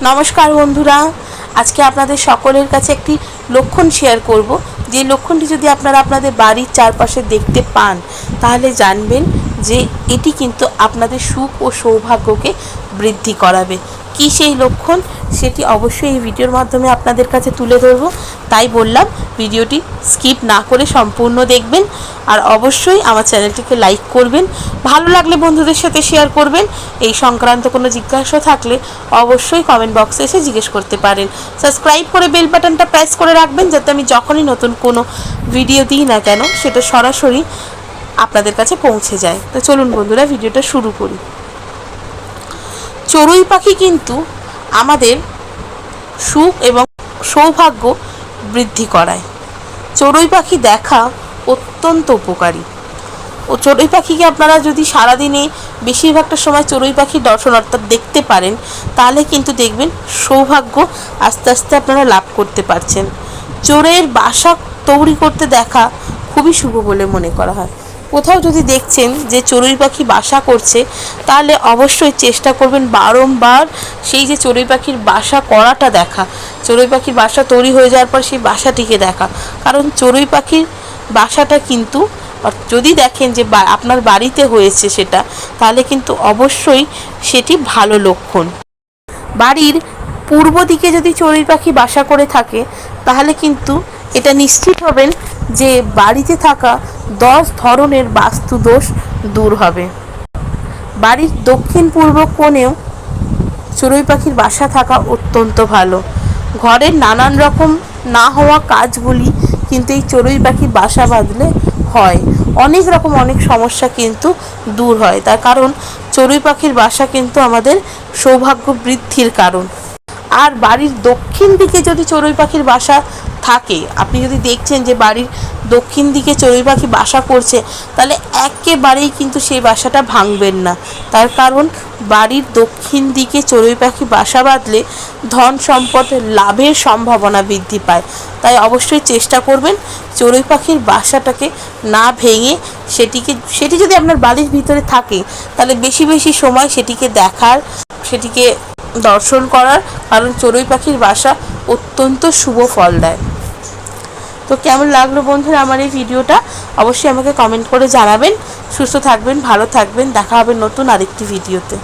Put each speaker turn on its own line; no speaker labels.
নমস্কার বন্ধুরা, আজকে আপনাদের সকলের কাছে একটি লক্ষণ শেয়ার করব। যে লক্ষণটি যদি আপনারা আপনাদের বাড়ির চারপাশে দেখতে পান, তাহলে জানবেন যে এটি কিন্তু আপনাদের সুখ ও সৌভাগ্যকে বৃদ্ধি করাবে। কি সেই লক্ষণ সেটি অবশ্যই এই ভিডিওর মাধ্যমে আপনাদের কাছে তুলে ধরবো। তাই বললাম, ভিডিওটি স্কিপ না করে সম্পূর্ণ দেখবেন আর অবশ্যই আমার চ্যানেলটিকে লাইক করবেন। ভালো লাগলে বন্ধুদের সাথে শেয়ার করবেন। এই সংক্রান্ত কোনো জিজ্ঞাসা থাকলে অবশ্যই কমেন্ট বক্সে এসে জিজ্ঞেস করতে পারেন। সাবস্ক্রাইব করে বেল বাটনটা প্রেস করে রাখবেন যাতে আমি যখনই নতুন কোনো ভিডিও দিই না কেন, সেটা সরাসরি আপনাদের কাছে পৌঁছে যায়। তো চলুন বন্ধুরা, ভিডিওটা শুরু করি। চড়ুই পাখি কিন্তু আমাদের সুখ এবং সৌভাগ্য বৃদ্ধি করায়। চড়ুই পাখি দেখা অত্যন্ত উপকারী। ও চড়ুই পাখিকে আপনারা যদি সারাদিনে বেশিরভাগটা সময় চড়ুই পাখির দর্শন অর্থাৎ দেখতে পারেন, তাহলে কিন্তু দেখবেন সৌভাগ্য আস্তে আস্তে আপনারা লাভ করতে পারছেন। চোরের বাসা তৈরি করতে দেখা খুবই শুভ বলে মনে করা হয়। কোথাও যদি দেখছেন যে চড়ুই পাখি বাসা করছে, তাহলে অবশ্যই চেষ্টা করবেন বারংবার সেই যে চড়ুই পাখির বাসা করাটা দেখা। চড়ুই পাখির বাসা তৈরি হয়ে যাওয়ার পর সেই বাসাটিকে দেখা। কারণ চড়ুই পাখির বাসাটা কিন্তু যদি দেখেন যে আপনার বাড়িতে হয়েছে সেটা, তাহলে কিন্তু অবশ্যই সেটি ভালো লক্ষণ। বাড়ির পূর্ব দিকে যদি চড়ুই পাখি বাসা করে থাকে, তাহলে কিন্তু এটা নিশ্চিত হবেন যে বাড়িতে থাকা দশ ধরনের বাস্তু দোষ দূর হবে। বাড়ির দক্ষিণ পূর্ব কোণেও চড়ুই পাখির বাসা থাকা অত্যন্ত ভালো। ঘরের নানান রকম না হওয়া কাজগুলি কিন্তু এই চড়ুই পাখির বাসা বাঁধলে হয়। অনেক রকম অনেক সমস্যা কিন্তু দূর হয়। তার কারণ চড়ুই পাখির বাসা কিন্তু আমাদের সৌভাগ্য বৃদ্ধির কারণ। আর বাড়ির দক্ষিণ দিকে যদি চড়ুই পাখির বাসা থাকে। আপনি যদি দেখছেন যে বাড়ির দক্ষিণ দিকে চড়ুই পাখি বাসা করছে, তাহলে একেবারেই কিন্তু সেই বাসাটা ভাঙবেন না। তার কারণ বাড়ির দক্ষিণ দিকে চড়ুই পাখি বাসা বাঁধলে ধন সম্পদ লাভের সম্ভাবনা বৃদ্ধি পায়। তাই অবশ্যই চেষ্টা করবেন চড়ুই পাখির বাসাটাকে না ভেঙে সেটিকে, সেটি যদি আপনার বাড়ির ভিতরে থাকে, তাহলে বেশি বেশি সময় সেটিকে দেখার, সেটিকে দর্শন করার, কারণ চড়ুই পাখির বাসা অত্যন্ত শুভ ফল দেয়। তো কেমন লাগল বন্ধুরা আমার এই ভিডিওটা? অবশ্যই আমাকে কমেন্ট করে জানাবেন। সুস্থ থাকবেন, ভালো থাকবেন, দেখা হবে নতুন আরেকটি ভিডিওতে।